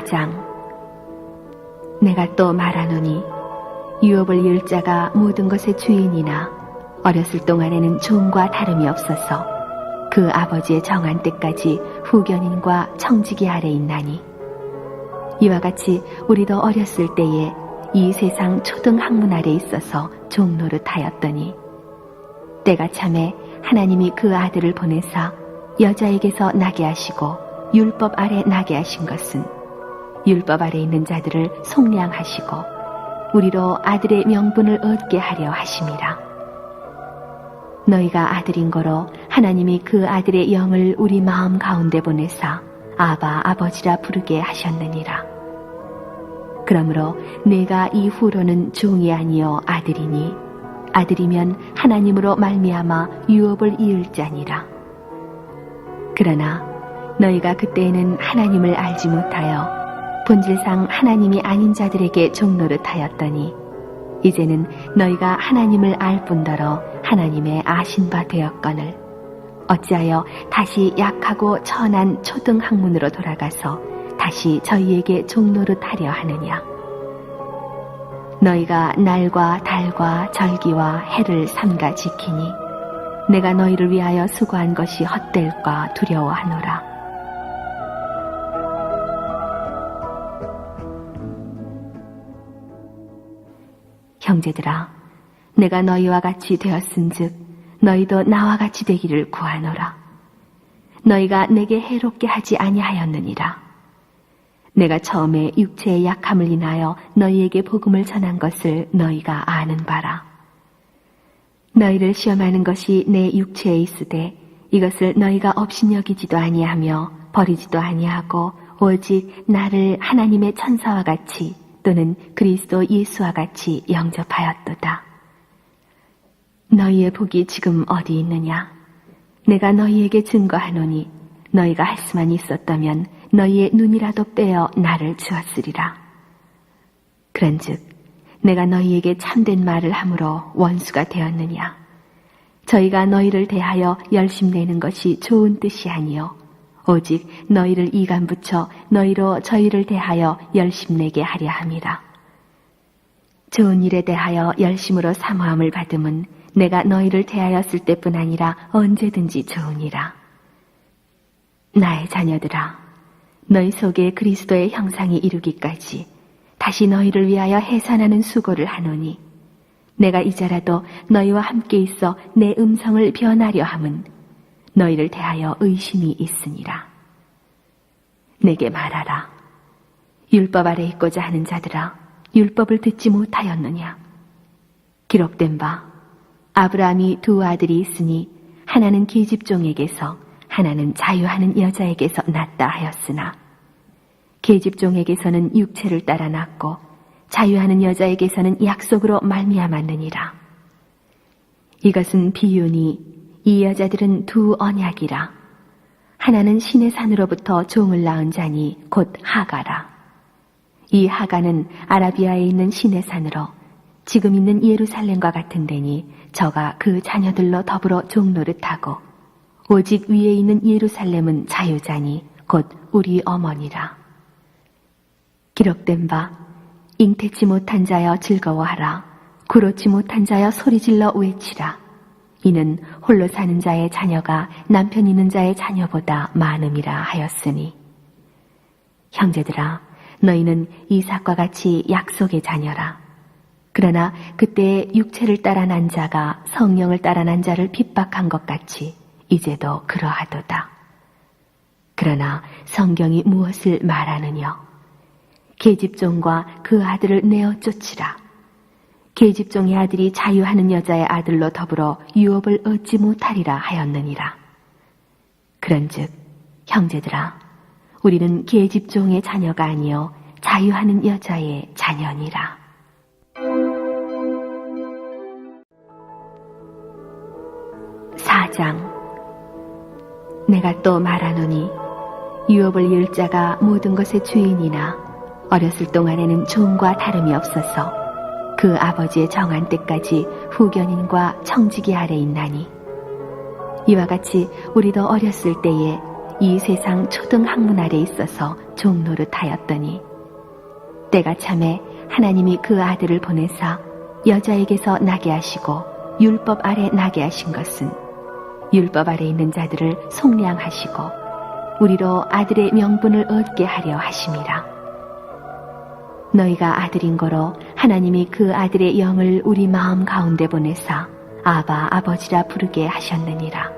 4장. 내가 또 말하노니 유업을 이을 자가 모든 것의 주인이나 어렸을 동안에는 종과 다름이 없어서 그 아버지의 정한 때까지 후견인과 청지기 아래 있나니 이와 같이 우리도 어렸을 때에 이 세상 초등 학문 아래 있어서 종노릇하였더니 때가 참에 하나님이 그 아들을 보내사 여자에게서 나게 하시고 율법 아래 나게 하신 것은 율법 아래 있는 자들을 속량하시고 우리로 아들의 명분을 얻게 하려 하심이라. 너희가 아들인 거로 하나님이 그 아들의 영을 우리 마음 가운데 보내사 아바 아버지라 부르게 하셨느니라. 그러므로 내가 이후로는 종이 아니요 아들이니 아들이면 하나님으로 말미암아 유업을 이을 자니라. 그러나 너희가 그때에는 하나님을 알지 못하여 본질상 하나님이 아닌 자들에게 종노릇하였더니 이제는 너희가 하나님을 알 뿐더러 하나님의 아신 바 되었거늘 어찌하여 다시 약하고 천한 초등 학문으로 돌아가서 다시 저희에게 종노릇하려 하느냐 너희가 날과 달과 절기와 해를 삼가 지키니 내가 너희를 위하여 수고한 것이 헛될까 두려워하노라. 형제들아, 내가 너희와 같이 되었은즉 너희도 나와 같이 되기를 구하노라. 너희가 내게 해롭게 하지 아니하였느니라. 내가 처음에 육체의 약함을 인하여 너희에게 복음을 전한 것을 너희가 아는 바라. 너희를 시험하는 것이 내 육체에 있으되 이것을 너희가 업신여기지도 아니하며 버리지도 아니하고 오직 나를 하나님의 천사와 같이 또는 그리스도 예수와 같이 영접하였도다. 너희의 복이 지금 어디 있느냐? 내가 너희에게 증거하노니 너희가 할 수만 있었다면 너희의 눈이라도 빼어 나를 주었으리라. 그런즉 내가 너희에게 참된 말을 함으로 원수가 되었느냐? 저희가 너희를 대하여 열심 내는 것이 좋은 뜻이 아니요 오직 너희를 이간 붙여 너희로 저희를 대하여 열심 내게 하려 함이라. 좋은 일에 대하여 열심으로 사모함을 받음은 내가 너희를 대하였을 때뿐 아니라 언제든지 좋으니라. 나의 자녀들아, 너희 속에 그리스도의 형상이 이루기까지 다시 너희를 위하여 해산하는 수고를 하노니 내가 이제라도 너희와 함께 있어 내 음성을 변하려 함은 너희를 대하여 의심이 있으니라. 내게 말하라. 율법 아래 있고자 하는 자들아, 율법을 듣지 못하였느냐? 기록된 바, 아브라함이 두 아들이 있으니 하나는 계집종에게서 하나는 자유하는 여자에게서 낳다 하였으나 계집종에게서는 육체를 따라 낳고 자유하는 여자에게서는 약속으로 말미암았느니라. 이것은 비유니 이 여자들은 두 언약이라. 하나는 신의 산으로부터 종을 낳은 자니 곧 하가라. 이 하가는 아라비아에 있는 신의 산으로 지금 있는 예루살렘과 같은 데니 저가 그 자녀들로 더불어 종노릇하고 오직 위에 있는 예루살렘은 자유자니 곧 우리 어머니라. 기록된 바 잉태치 못한 자여 즐거워하라. 구로치 못한 자여 소리질러 외치라. 이는 홀로 사는 자의 자녀가 남편 있는 자의 자녀보다 많음이라 하였으니. 형제들아, 너희는 이삭과 같이 약속의 자녀라. 그러나 그때 육체를 따라 난 자가 성령을 따라 난 자를 핍박한 것 같이 이제도 그러하도다. 그러나 성경이 무엇을 말하느냐? 계집종과 그 아들을 내어 쫓으라. 계집종의 아들이 자유하는 여자의 아들로 더불어 유업을 얻지 못하리라 하였느니라. 그런즉 형제들아, 우리는 계집종의 자녀가 아니요 자유하는 여자의 자녀니라. 사장 내가 또 말하노니 유업을 이을 자가 모든 것의 주인이나 어렸을 동안에는 종과 다름이 없어서 그 아버지의 정한 때까지 후견인과 청지기 아래 있나니 이와 같이 우리도 어렸을 때에 이 세상 초등 학문 아래 있어서 종노릇하였더니 때가 참에 하나님이 그 아들을 보내사 여자에게서 나게 하시고 율법 아래 나게 하신 것은 율법 아래 있는 자들을 속량하시고 우리로 아들의 명분을 얻게 하려 하심이라. 너희가 아들인 거로 하나님이 그 아들의 영을 우리 마음 가운데 보내사 아바 아버지라 부르게 하셨느니라.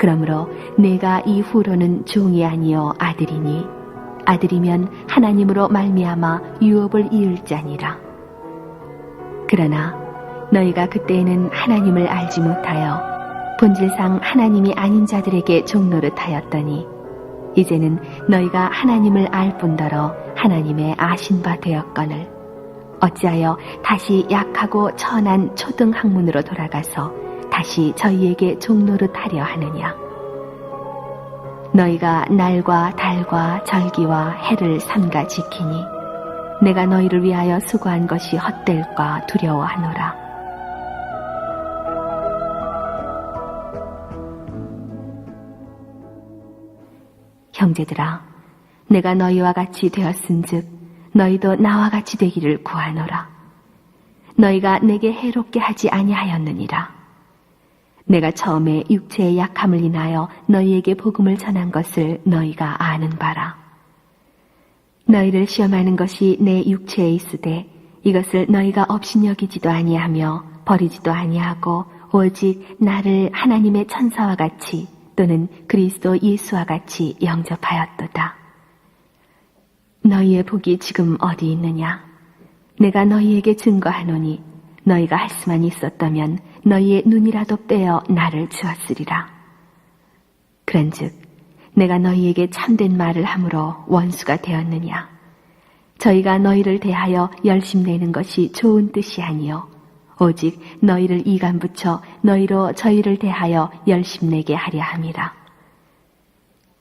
그러므로 내가 이후로는 종이 아니요 아들이니 아들이면 하나님으로 말미암아 유업을 이을 자니라. 그러나 너희가 그때에는 하나님을 알지 못하여 본질상 하나님이 아닌 자들에게 종노릇하였더니 이제는 너희가 하나님을 알 뿐더러 하나님의 아신 바 되었거늘 어찌하여 다시 약하고 천한 초등 학문으로 돌아가서 다시 저희에게 종노릇하려 하느냐 너희가 날과 달과 절기와 해를 삼가 지키니 내가 너희를 위하여 수고한 것이 헛될까 두려워하노라. 형제들아, 내가 너희와 같이 되었은즉 너희도 나와 같이 되기를 구하노라. 너희가 내게 해롭게 하지 아니하였느니라. 내가 처음에 육체의 약함을 인하여 너희에게 복음을 전한 것을 너희가 아는 바라. 너희를 시험하는 것이 내 육체에 있으되 이것을 너희가 업신여기지도 아니하며 버리지도 아니하고 오직 나를 하나님의 천사와 같이 또는 그리스도 예수와 같이 영접하였도다. 너희의 복이 지금 어디 있느냐? 내가 너희에게 증거하노니 너희가 할 수만 있었다면 너희의 눈이라도 빼어 나를 주었으리라. 그런즉 내가 너희에게 참된 말을 함으로 원수가 되었느냐? 저희가 너희를 대하여 열심 내는 것이 좋은 뜻이 아니요 오직 너희를 이간 붙여 너희로 저희를 대하여 열심 내게 하려 함이라.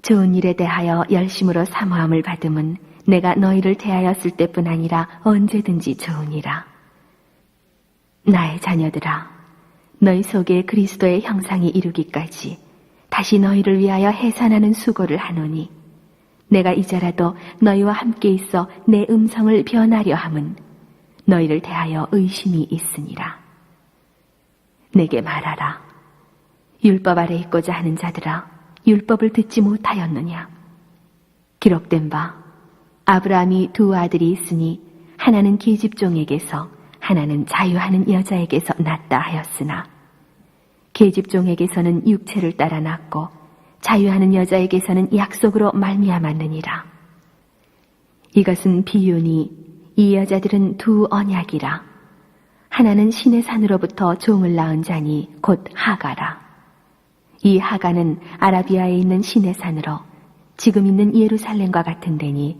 좋은 일에 대하여 열심으로 사모함을 받음은 내가 너희를 대하였을 때뿐 아니라 언제든지 좋으니라. 나의 자녀들아, 너희 속에 그리스도의 형상이 이루기까지 다시 너희를 위하여 해산하는 수고를 하노니 내가 이제라도 너희와 함께 있어 내 음성을 변하려 함은 너희를 대하여 의심이 있으니라. 내게 말하라. 율법 아래 있고자 하는 자들아, 율법을 듣지 못하였느냐? 기록된 바, 아브라함이 두 아들이 있으니 하나는 계집종에게서 하나는 자유하는 여자에게서 낳다 하였으나 계집종에게서는 육체를 따라 낳고 자유하는 여자에게서는 약속으로 말미암았느니라. 이것은 비유니 이 여자들은 두 언약이라. 하나는 신의 산으로부터 종을 낳은 자니 곧 하가라. 이 하가는 아라비아에 있는 신의 산으로 지금 있는 예루살렘과 같은 데니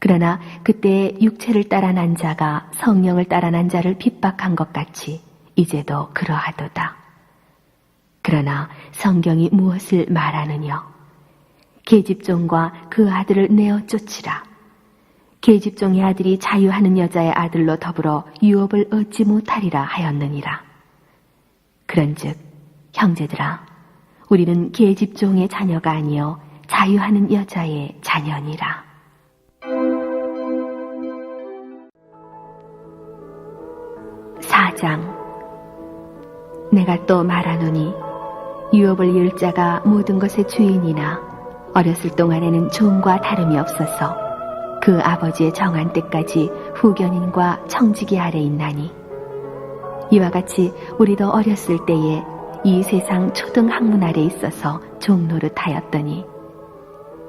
그러나 그때 육체를 따라 난 자가 성령을 따라 난 자를 핍박한 것 같이 이제도 그러하도다. 그러나 성경이 무엇을 말하느냐? 계집종과 그 아들을 내어 쫓으라. 계집종의 아들이 자유하는 여자의 아들로 더불어 유업을 얻지 못하리라 하였느니라. 그런즉 형제들아, 우리는 계집종의 자녀가 아니요 자유하는 여자의 자녀니라. 사장. 내가 또 말하노니 유업을 이을 자가 모든 것의 주인이나 어렸을 동안에는 종과 다름이 없어서 그 아버지의 정한 때까지 후견인과 청지기 아래 있나니 이와 같이 우리도 어렸을 때에 이 세상 초등 학문 아래 있어서 종노릇하였더니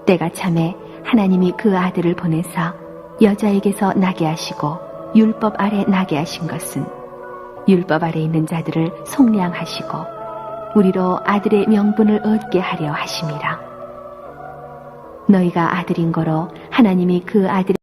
때가 참에 하나님이 그 아들을 보내사 여자에게서 나게 하시고 율법 아래 나게 하신 것은 율법 아래 있는 자들을 속량하시고 우리로 아들의 명분을 얻게 하려 하심이라. 너희가 아들인 거로 하나님이 그 아들